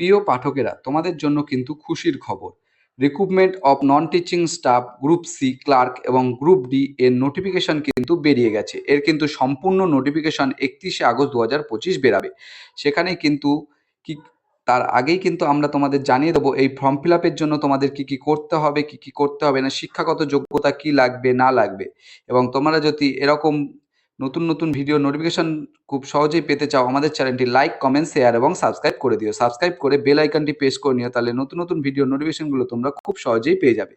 প্রিয় পাঠকেরা, তোমাদের জন্য কিন্তু খুশির খবর। Recruitment of non teaching staff group C clerk এবং গ্রুপ ডি এর নোটিফিকেশন কিন্তু বেরিয়ে গেছে। এর কিন্তু সম্পূর্ণ নোটিফিকেশন একত্রিশে আগস্ট দু হাজার পঁচিশ বেরাবে। সেখানে কিন্তু কি, তার আগেই কিন্তু আমরা তোমাদের জানিয়ে দেবো এই ফর্ম ফিল আপের জন্য তোমাদের কি কি করতে হবে, কি কি করতে হবে, না শিক্ষাগত যোগ্যতা কি লাগবে, না লাগবে। এবং তোমরা যদি এরকম নতুন নতুন ভিডিও নোটিফিকেশন খুব সহজেই পেতে চাও আমাদের চ্যানেলটি লাইক কমেন্ট শেয়ার এবং সাবস্ক্রাইব করে দিও। সাবস্ক্রাইব করে বেল আইকনটি প্রেস করে নিও, তাহলে নতুন নতুন ভিডিও নোটিফিকেশনগুলো তোমরা খুব সহজেই পেয়ে যাবে।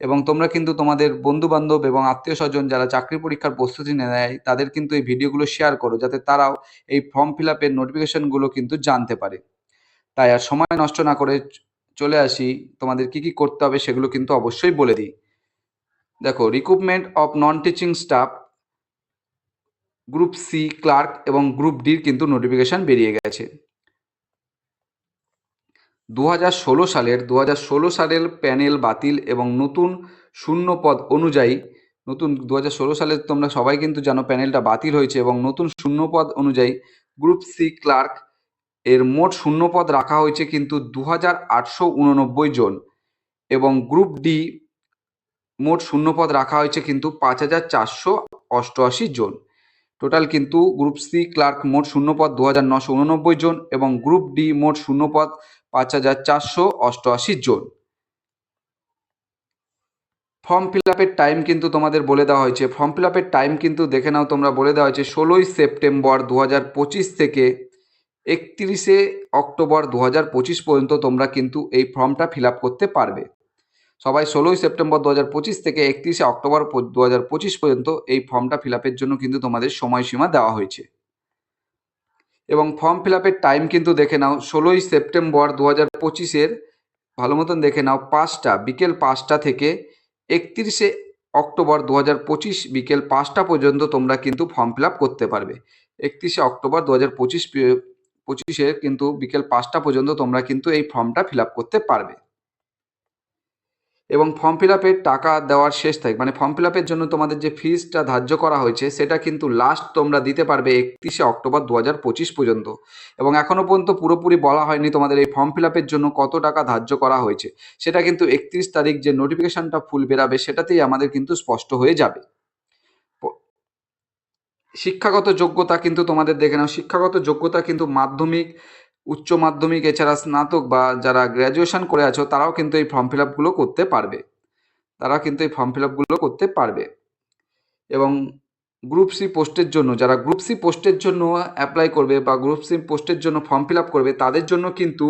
এবং তোমরা কিন্তু তোমাদের বন্ধু বান্ধব এবং আত্মীয় স্বজন যারা চাকরি পরীক্ষার প্রস্তুতি নেয় তাদের কিন্তু এই ভিডিওগুলো শেয়ার করো, যাতে তারাও এই ফর্ম ফিল আপের নোটিফিকেশনগুলো কিন্তু জানতে পারে। তাই আর সময় নষ্ট না করে চলে আসি, তোমাদের কি কি করতে হবে সেগুলো কিন্তু অবশ্যই বলে দিই। দেখো recruitment of non teaching staff group C clerk এবং গ্রুপ ডির কিন্তু নোটিফিকেশন বেরিয়ে গেছে। দু সালের দু সালের প্যানেল বাতিল এবং নতুন শূন্য পদ অনুযায়ী, নতুন দু সালের তোমরা সবাই কিন্তু জানো প্যানেলটা বাতিল হয়েছে এবং নতুন শূন্য পদ অনুযায়ী গ্রুপ সি ক্লার্ক এর মোট শূন্য পদ রাখা হয়েছে কিন্তু দু হাজার আটশো উননব্বই জন এবং গ্রুপ ডি মোট শূন্য পদ রাখা হয়েছে কিন্তু পাঁচ হাজার চারশো অষ্টআশি জন। টোটাল কিন্তু গ্রুপ সি ক্লার্ক মোট শূন্যপদ দু হাজার নশো উননব্বই জন এবং গ্রুপ ডি মোট শূন্য শূন্যপদ পাঁচ হাজার চারশো অষ্টআশি জন। ফর্ম ফিল আপের টাইম কিন্তু তোমাদের বলে দেওয়া হয়েছে। ফর্ম ফিল আপের টাইম কিন্তু দেখে নাও, তোমরা বলে দেওয়া হয়েছে ষোলোই সেপ্টেম্বর দু হাজার পঁচিশ থেকে একত্রিশে অক্টোবর দু হাজার পঁচিশ পর্যন্ত তোমরা কিন্তু এই ফর্মটা ফিল করতে পারবে। সবাই ষোলোই সেপ্টেম্বর দু হাজার পঁচিশ থেকে একত্রিশে অক্টোবর দু হাজার পঁচিশ পর্যন্ত এই ফর্মটা ফিল জন্য কিন্তু তোমাদের সময়সীমা দেওয়া হয়েছে। এবং ফর্ম ফিল টাইম কিন্তু দেখে নাও, ষোলোই সেপ্টেম্বর দু হাজার পঁচিশের, ভালো মতন দেখে নাও, পাঁচটা, বিকেল পাঁচটা থেকে একত্রিশে অক্টোবর দু হাজার পঁচিশ বিকেল পাঁচটা পর্যন্ত তোমরা কিন্তু ফর্ম ফিল করতে পারবে। একত্রিশে অক্টোবর দু হাজার পঁচিশ পঁচিশে কিন্তু বিকেল পাঁচটা পর্যন্ত তোমরা কিন্তু এই ফর্মটা ফিল করতে পারবে। এবং ফর্ম ফিল আপের টাকা দেওয়ার শেষ তারিখ মানে ফর্ম ফিল আপের জন্য তোমাদের যে ফিজটা ধার্য করা হয়েছে, সেটা কিন্তু লাস্ট তোমরা দিতে পারবে একত্রিশে অক্টোবর দু হাজার পঁচিশ পর্যন্ত। এবং এখনও পর্যন্ত পুরোপুরি বলা হয়নি তোমাদের এই ফর্ম ফিল আপের জন্য কত টাকা ধার্য করা হয়েছে। সেটা কিন্তু একত্রিশ তারিখ যে নোটিফিকেশনটা ফুল বেরাবে, সেটাতেই আমাদের কিন্তু স্পষ্ট হয়ে যাবে। শিক্ষাগত যোগ্যতা কিন্তু তোমাদের দেখে নাও, শিক্ষাগত যোগ্যতা কিন্তু মাধ্যমিক উচ্চ মাধ্যমিক, এছাড়া স্নাতক বা যারা গ্র্যাজুয়েশন করে আছো, তারাও কিন্তু এই ফর্ম ফিল আপগুলো করতে পারবে। তারা কিন্তু এই ফর্ম ফিল আপগুলো করতে পারবে। এবং গ্রুপ সি পোস্টের জন্য, যারা গ্রুপ সি পোস্টের জন্য অ্যাপ্লাই করবে বা গ্রুপ সি পোস্টের জন্য ফর্ম ফিল আপ করবে, তাদের জন্য কিন্তু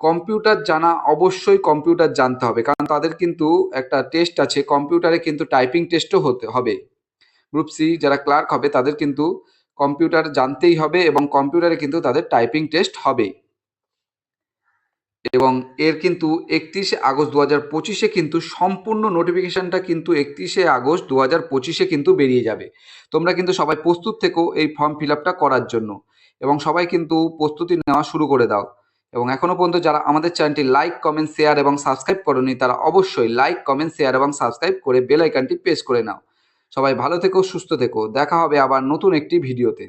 কম্পিউটার জানা অবশ্যই কম্পিউটার জানতে হবে। কারণ তাদের কিন্তু একটা টেস্ট আছে কম্পিউটারে কিন্তু টাইপিং টেস্টও হতে হবে। গ্রুপ সি যারা ক্লার্ক হবে, তাদের কিন্তু কম্পিউটার জানতেই হবে এবং কম্পিউটারে কিন্তু তাদের টাইপিং টেস্ট হবেই এবং এর কিন্তু একত্রিশে আগস্ট দু হাজার পঁচিশে কিন্তু সম্পূর্ণ নোটিফিকেশানটা কিন্তু একত্রিশে আগস্ট দু হাজার পঁচিশে কিন্তু বেরিয়ে যাবে। তোমরা কিন্তু সবাই প্রস্তুত থেকো এই ফর্ম ফিল আপটা করার জন্য। এবং সবাই কিন্তু প্রস্তুতি নেওয়া শুরু করে দাও। এবং এখনও পর্যন্ত যারা আমাদের চ্যানেলটি লাইক, কমেন্ট, শেয়ার এবং সাবস্ক্রাইব করনি, তারা অবশ্যই লাইক, কমেন্ট, শেয়ার এবং সাবস্ক্রাইব করে বেল আইকনটি প্রেস করে নাও। সবাই ভালো থেকো সুস্থ থেকো। দেখা হবে আবার নতুন একটি ভিডিওতে।